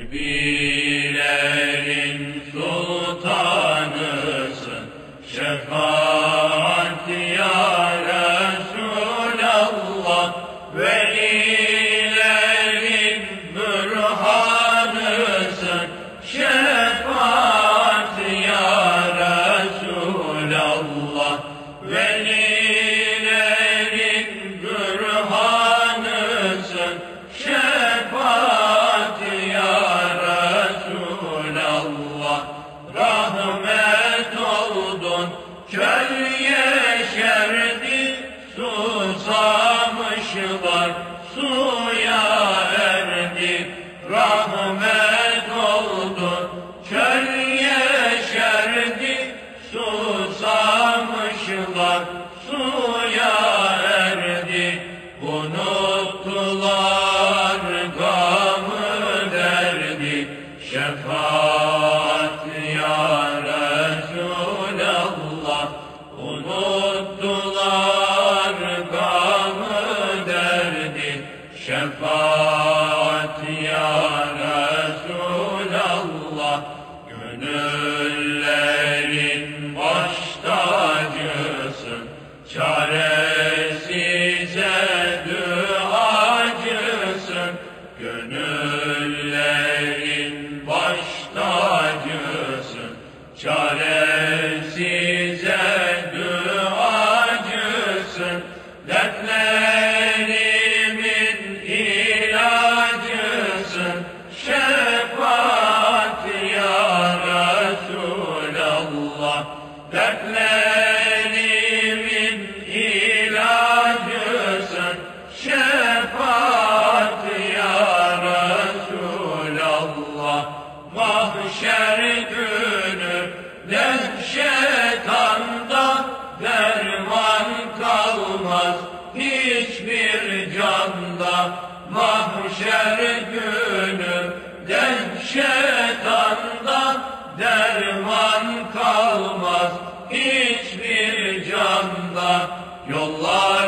Tekbirlerin sultanısın, şefaat ya Resulallah. Velilerin bürhanısın, şefaat ya Resulallah. Velilerin Resulallah. Rahmet oldun, köl yeşerdi, susamışlar, suya erdi. Rahmet oldun, köl yeşerdi, susamışlar, suya erdi. Unuttular gamı derdi, şefaat şefaat ya Resulallah. Gönüllerin Dertlerimin ilacısın, şefaat ya Resulallah. Mahşer günü dehşet anda derman kalmaz hiçbir canda. Mahşer günü dehşet canda. Yollar